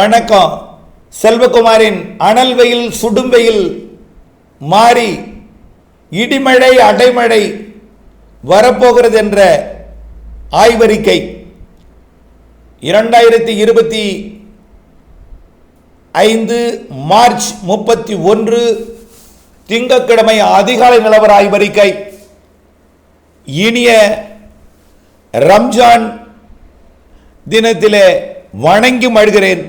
வணக்கம். செல்வகுமாரின் அனல் வெயில் சுடும் வெயில் மாறி இடிமழை அடைமழை வரப்போகிறது என்ற ஆய்வறிக்கை. இரண்டாயிரத்தி இருபத்தி ஐந்து மார்ச் முப்பத்தி ஒன்று திங்கக்கிழமை அதிகாலை நிலவர ஆய்வறிக்கை. இனிய ரம்ஜான் தினத்திலே வணங்கி மழுகிறேன்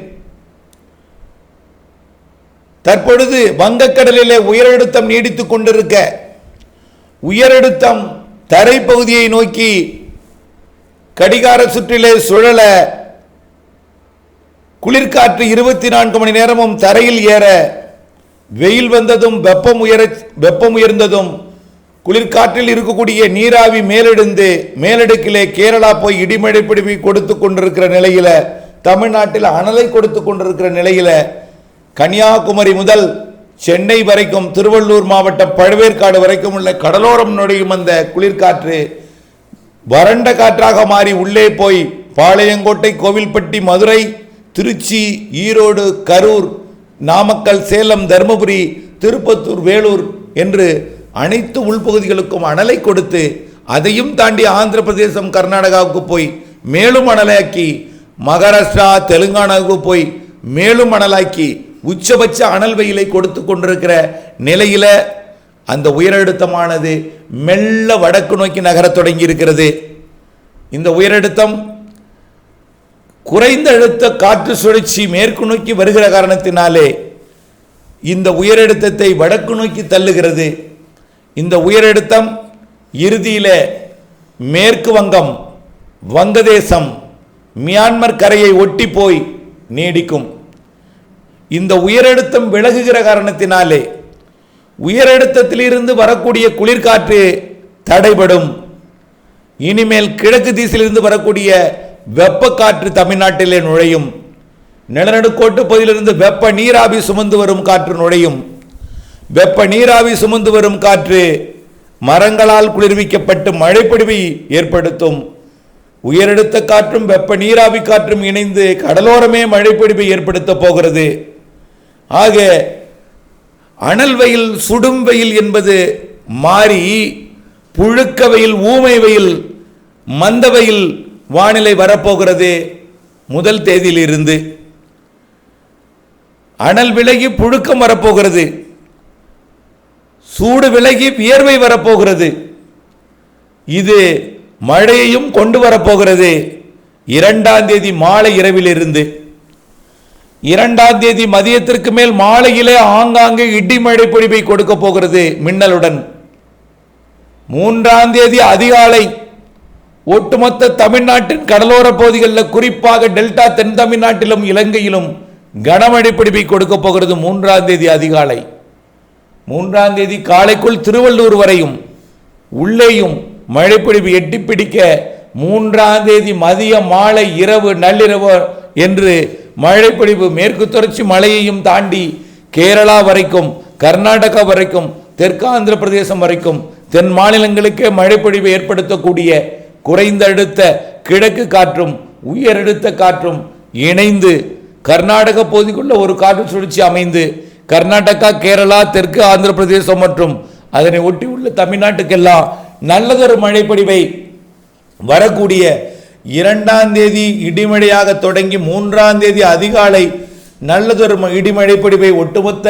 தற்பொழுது வங்கக்கடலிலே உயரழுத்தம் நீடித்துக் கொண்டிருக்க உயரழுத்தம் தரைப்பகுதியை நோக்கி கடிகார சுற்றிலே சுழல குளிர்காற்று இருபத்தி நான்கு மணி நேரமும் தரையில் ஏற வெயில் வந்ததும் வெப்பம் உயர வெப்பம் உயர்ந்ததும் குளிர்காற்றில் இருக்கக்கூடிய நீராவி மேலெடுந்து மேலடுக்கிலே கேரளா போய் இடிமழை பிடிவி கொடுத்து கொண்டிருக்கிற நிலையில தமிழ்நாட்டில் அனலை கொடுத்து கொண்டிருக்கிற நிலையில கன்னியாகுமரி முதல் சென்னை வரைக்கும் திருவள்ளூர் மாவட்டம் பழவேற்காடு வரைக்கும் உள்ள கடலோரம் நுழையும் அந்த குளிர்காற்று வறண்ட காற்றாக மாறி உள்ளே போய் பாளையங்கோட்டை கோவில்பட்டி மதுரை திருச்சி ஈரோடு கரூர் நாமக்கல் சேலம் தருமபுரி திருப்பத்தூர் வேலூர் என்று அனைத்து உள்பகுதிகளுக்கும் அனலை கொடுத்து அதையும் தாண்டி ஆந்திர பிரதேசம் கர்நாடகாவுக்கு போய் மேலும் அனலாக்கி மகாராஷ்டிரா தெலுங்கானாவுக்கு போய் மேலும் அனலாக்கி உச்சபட்ச அனல் வெயிலை கொடுத்து கொண்டிருக்கிற நிலையில் அந்த உயரழுத்தமானது மெல்ல வடக்கு நோக்கி நகரத் தொடங்கி இருக்கிறது இந்த உயரழுத்தம் குறைந்த அழுத்த காற்று சுழற்சி மேற்கு நோக்கி வருகிற காரணத்தினாலே இந்த உயரழுத்தத்தை வடக்கு நோக்கி தள்ளுகிறது. இந்த உயரழுத்தம் இறுதியில் மேற்கு வங்கம் வங்கதேசம் மியான்மர் கரையை ஒட்டி போய் நீடிக்கும். இந்த உயரழுத்தம் விலகுகிற காரணத்தினாலே உயரழுத்தத்திலிருந்து வரக்கூடிய குளிர்காற்று தடைபடும். இனிமேல் கிழக்கு திசையிலிருந்து வரக்கூடிய வெப்பக்காற்று தமிழ்நாட்டிலே நுழையும். நிலநடுக்கோட்டு பகுதியிலிருந்து வெப்ப நீராவி சுமந்து வரும் காற்று நுழையும். வெப்ப நீராவி சுமந்து வரும் காற்று மரங்களால் குளிர்விக்கப்பட்டு மழைப்பொழிவை ஏற்படுத்தும். உயரழுத்த காற்றும் வெப்ப நீராவி காற்றும் இணைந்து கடலோரமே மழைப்பொழிவை ஏற்படுத்தப் போகிறது. ஆக அனல் வெயில் சுடும் வெயில் என்பது மாறி புழுக்க வெயில் ஊமை வெயில் மந்த வெயில் வானிலை வரப்போகிறது முதல் தேதியிலிருந்து. அனல் விலகி புழுக்கம் வரப்போகிறது. சூடு விலகி வியர்வை வரப்போகிறது. இது மழையையும் கொண்டு வரப்போகிறது. இரண்டாம் தேதி மாலை இரவிலிருந்து. இரண்டாம் தேதி மதியத்திற்கு மேல் மாலையிலே ஆங்காங்கே இடி மழை பொழிவை கொடுக்க போகிறது மின்னலுடன். மூன்றாம் தேதி அதிகாலை ஒட்டுமொத்த தமிழ்நாட்டின் கடலோர பகுதிகளில் குறிப்பாக டெல்டா தென் தமிழ்நாட்டிலும் இலங்கையிலும் கனமழை பிடிப்பை கொடுக்க போகிறது மூன்றாம் தேதி அதிகாலை. மூன்றாம் தேதி காலைக்குள் திருவள்ளூர் வரையும் உள்ளேயும் மழைப்பிடிப்பு எட்டி பிடிக்க மூன்றாம் தேதி மதியம் மாலை இரவு நள்ளிரவு என்று மழைப்பொழிவு மேற்கு தொடர்ச்சி மலையையும் தாண்டி கேரளா வரைக்கும் கர்நாடகா வரைக்கும் தெற்காந்திர பிரதேசம் வரைக்கும் தென் மாநிலங்களுக்கே மழைப்பொழிவு ஏற்படுத்தக்கூடிய குறைந்த அழுத்த கிழக்கு காற்றும் உயரழுத்த காற்றும் இணைந்து கர்நாடக பகுதிக்குள்ள ஒரு காற்று சுழற்சி அமைந்து கர்நாடகா கேரளா தெற்கு ஆந்திர பிரதேசம் மற்றும் அதனை ஒட்டி உள்ள தமிழ்நாட்டுக்கெல்லாம் நல்லதொரு மழைப்பொழிவை வரக்கூடிய இரண்டாம் தேதி இடிமழையாக தொடங்கி மூன்றாம் தேதி அதிகாலை நல்லதொரு இடிமழை பொழிவை ஒட்டுமொத்த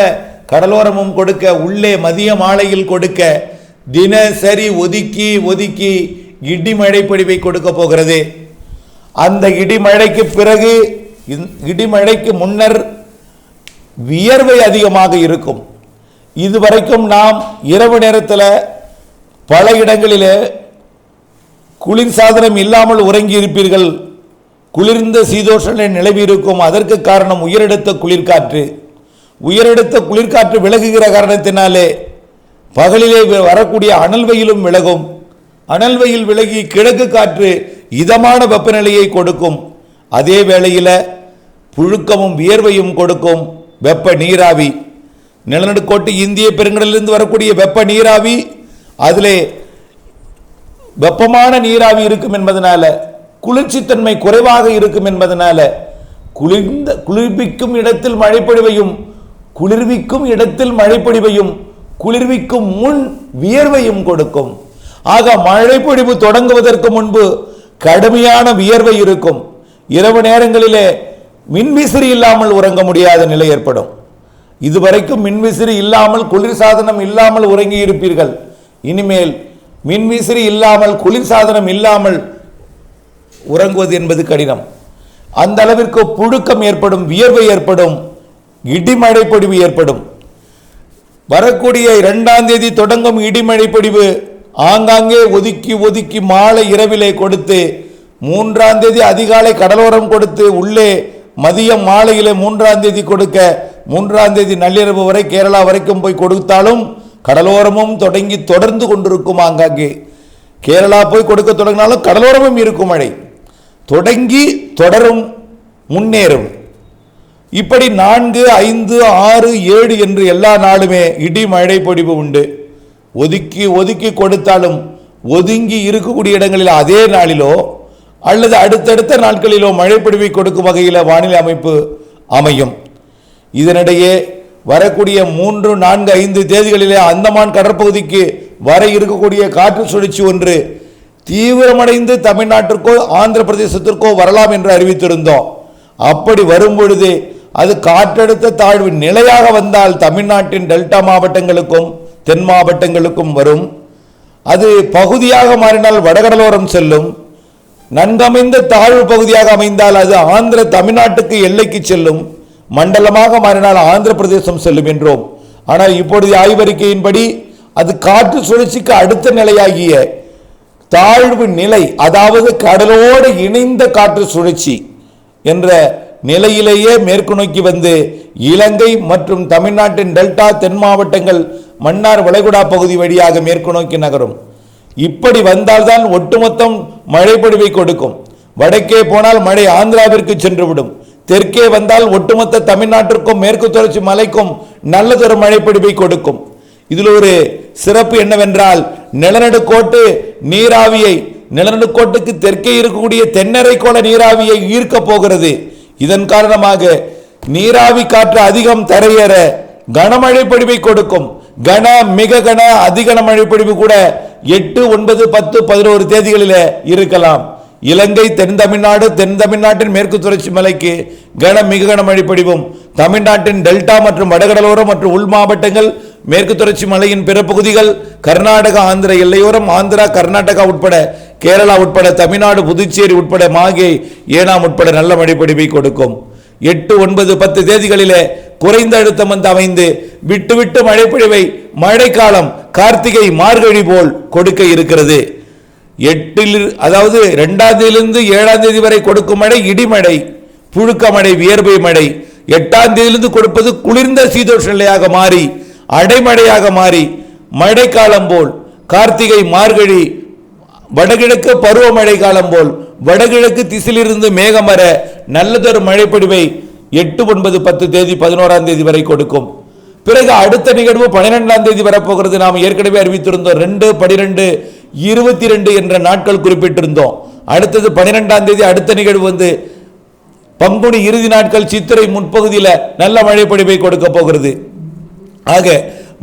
கடலோரமும் கொடுக்க உள்ளே மதிய மாலையில் கொடுக்க தினசரி ஒதுக்கி ஒதுக்கி இடிமழை பொழிவை கொடுக்க போகிறது. அந்த இடிமழைக்கு பிறகு இடிமழைக்கு முன்னர் வியர்வை அதிகமாக இருக்கும். இதுவரைக்கும் நாம் இரவு நேரத்தில் பல இடங்களிலே குளிர் சாதனம் இல்லாமல் உறங்கி இருப்பீர்கள் குளிர்ந்த சீதோஷனை நிலவியிருக்கும். அதற்கு காரணம் உயரெடுத்த குளிர்காற்று. உயரெடுத்த குளிர்காற்று விலகுகிற காரணத்தினாலே பகலிலே வ- வரக்கூடிய அனல் வெயிலும் விலகும். அனல் வெயில் விலகி கிழக்கு காற்று இதமான வெப்பநிலையை கொடுக்கும். அதே வேளையில் புழுக்கமும் வியர்வையும் கொடுக்கும் வெப்ப நீராவி. நிலநடுக்கோட்டு இந்திய பெருங்கடலிருந்து வரக்கூடிய வெப்ப நீராவி அதிலே வெப்பமான நீராவி இருக்கும் என்பதனால குளிர்ச்சித்தன்மை குறைவாக இருக்கும் என்பதனால குளிர்ந்த குளிர்விக்கும் இடத்தில் மழைப்பொழிவையும் குளிர்விக்கும் இடத்தில் மழைப்பொழிவையும் குளிர்விக்கும் முன் வியர்வையும் கொடுக்கும். ஆக மழைப்பொழிவு தொடங்குவதற்கு முன்பு கடுமையான வியர்வை இருக்கும். இரவு நேரங்களிலே மின்விசிறி இல்லாமல் உறங்க முடியாத நிலை ஏற்படும். இதுவரைக்கும் மின்விசிறி இல்லாமல் குளிர் சாதனம் இல்லாமல் உறங்கி இருப்பீர்கள் இனிமேல் மின்விசிறி இல்லாமல் குளிர் சாதனம் இல்லாமல் உறங்குவது என்பது கடினம். அந்த அளவிற்கு புழுக்கம் ஏற்படும் வியர்வை ஏற்படும் இடிமழை ஏற்படும். வரக்கூடிய இரண்டாம் தேதி தொடங்கும் இடிமழை ஆங்காங்கே ஒதுக்கி ஒதுக்கி மாலை இரவிலே கொடுத்து மூன்றாம் தேதி அதிகாலை கடலோரம் கொடுத்து உள்ளே மதியம் மாலையிலே மூன்றாம் தேதி கொடுக்க மூன்றாம் தேதி நள்ளிரவு வரை கேரளா வரைக்கும் போய் கொடுத்தாலும் கடலோரமும் தொடங்கி தொடர்ந்து கொண்டிருக்கும் ஆங்காங்கே. கேரளா போய் கொடுக்க தொடங்கினாலும் கடலோரமும் இருக்கும் மழை. தொடங்கி தொடரும் முன்னேறும். இப்படி நான்கு ஐந்து ஆறு ஏழு என்று எல்லா நாளுமே இடி மழை பொடிவு உண்டு. ஒதுக்கி ஒதுக்கி கொடுத்தாலும் ஒதுங்கி இருக்கக்கூடிய இடங்களில் அதே நாளிலோ அல்லது அடுத்தடுத்த நாட்களிலோ மழை பொழிவை கொடுக்கும் வகையில் வானிலை அமைப்பு அமையும். இதனிடையே வரக்கூடிய மூன்று நான்கு ஐந்து தேதிகளிலே அந்தமான் கடற்பகுதிக்கு வர இருக்கக்கூடிய காற்று சுழற்சி ஒன்று தீவிரமடைந்து தமிழ்நாட்டிற்கோ ஆந்திர பிரதேசத்திற்கோ வரலாம் என்று அறிவித்திருந்தோம். அப்படி வரும் பொழுது அது காற்றழுத்த தாழ்வு நிலையாக வந்தால் தமிழ்நாட்டின் டெல்டா மாவட்டங்களுக்கும் தென் மாவட்டங்களுக்கும் வரும். அது பகுதியாக மாறினால் வடகடலோரம் செல்லும். நன்கமைந்த தாழ்வு பகுதியாக அமைந்தால் அது ஆந்திர தமிழ்நாட்டுக்கு எல்லைக்கு செல்லும். மண்டலமாக மாறினால் ஆந்திர பிரதேசம் செல்லும் என்றோம். ஆனால் இப்பொழுது ஆய்வறிக்கையின்படி அது காற்று சுழற்சிக்கு அடுத்த நிலையாகிய தாழ்வு நிலை அதாவது கடலோடு இணைந்த காற்று சுழற்சி என்ற நிலையிலேயே மேற்கு நோக்கி வந்து இலங்கை மற்றும் தமிழ்நாட்டின் டெல்டா தென் மாவட்டங்கள் மன்னார் வளைகுடா பகுதி வழியாக மேற்கு நோக்கி நகரும். இப்படி வந்தால்தான் ஒட்டுமொத்தம் மழைப்பொழிவை கொடுக்கும். வடக்கே போனால் மழை ஆந்திராவிற்கு சென்றுவிடும் தெற்கே வந்தால் ஒட்டுமொத்த தமிழ்நாட்டிற்கும் மேற்கு தொடர்ச்சி மலைக்கும் நல்லதொரு மழைப்பிடிப்பை கொடுக்கும். இதில் ஒரு சிறப்பு என்னவென்றால் நிலநடுக்கோட்டு நீராவியை நிலநடுக்கோட்டுக்கு தெற்கே இருக்கக்கூடிய தென்னரைக்கோள நீராவியை ஈர்க்கப் போகிறது. இதன் காரணமாக நீராவி காற்று அதிகம் தரையேற கனமழை பொழிவை கொடுக்கும். கன மிக கன அதிகன மழை பொழிவு கூட எட்டு ஒன்பது பத்து பதினோரு தேதிகளில் இருக்கலாம். இலங்கை தென் தமிழ்நாடு தென் தமிழ்நாட்டின் மேற்கு தொடர்ச்சி மலைக்கு கன மிக கன மழை பொழிவும் தமிழ்நாட்டின் டெல்டா மற்றும் வடகடலோரம் மற்றும் உள் மாவட்டங்கள் மேற்கு தொடர்ச்சி மலையின் பிற பகுதிகள் கர்நாடகா ஆந்திர எல்லையோரம் ஆந்திரா கர்நாடகா உட்பட கேரளா உட்பட தமிழ்நாடு புதுச்சேரி உட்பட மாகே ஏனாம் உட்பட நல்ல மழை பொழிவை கொடுக்கும். எட்டு ஒன்பது பத்து தேதிகளிலே குறைந்த அழுத்தம் வந்து அமைந்து விட்டு விட்டு மழை பொழிவை மழைக்காலம் கார்த்திகை மார்கழி போல் கொடுக்க இருக்கிறது. எட்டில் அதாவது ரெண்டாம் தேதியிலிருந்து ஏழாம் தேதி வரை கொடுக்கும் மழை இடிமழை புழுக்க மழை வியர்வை மழை. எட்டாம் தேதியிலிருந்து கொடுப்பது குளிர்ந்த சீதோஷ நிலையாக மாறி அடைமழையாக மாறி மழைக்காலம் போல். கார்த்திகை மார்கழி வடகிழக்கு பருவமழை காலம் போல். வடகிழக்கு திசையிலிருந்து மேகம் வர நல்லதொரு மழைப்பொடிவை எட்டு ஒன்பது பத்து தேதி பதினோராம் தேதி வரை கொடுக்கும். பிறகு அடுத்த நிகழ்வு பன்னிரெண்டாம் தேதி வரப்போகிறது. நாம் ஏற்கனவே அறிவித்திருந்தோம். ரெண்டு பனிரெண்டு இருபத்தி ரெண்டு என்ற நாட்கள் குறிப்பிட்டிருந்தோம். அடுத்தது பன்னிரெண்டாம் தேதி அடுத்த நிகழ்வு வந்து பங்குனி இறுதி நாட்கள் சித்திரை முன்பகுதியில் நல்ல மழைப்பொழிவை கொடுக்க போகிறது. ஆக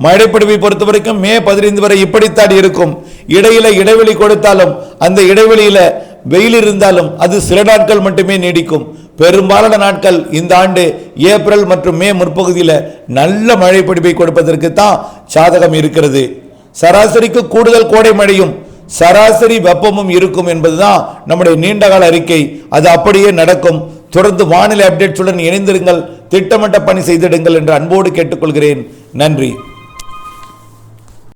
மழைப்படிவை பொறுத்த வரைக்கும் மே பதினைந்து வரை இப்படித்தான் இருக்கும். இடையில இடைவெளி கொடுத்தாலும் அந்த இடைவெளியில வெயில் இருந்தாலும் அது சில நாட்கள் மட்டுமே நீடிக்கும். பெரும்பாலான நாட்கள் இந்த ஆண்டு ஏப்ரல் மற்றும் மே முற்பகுதியில் நல்ல மழைப்படிப்பை கொடுப்பதற்கு தான் சாதகம் இருக்கிறது. சராசரிக்கு கூடுதல் கோடை மழையும் சராசரி வெப்பமும் இருக்கும் என்பதுதான் நம்முடைய நீண்டகால அறிக்கை. அது அப்படியே நடக்கும். தொடர்ந்து வானிலை அப்டேட்ஸுடன் இணைந்திருங்கள். திட்டமிட்ட பணி செய்திடுங்கள் என்று அன்போடு கேட்டுக்கொள்கிறேன். நன்றி.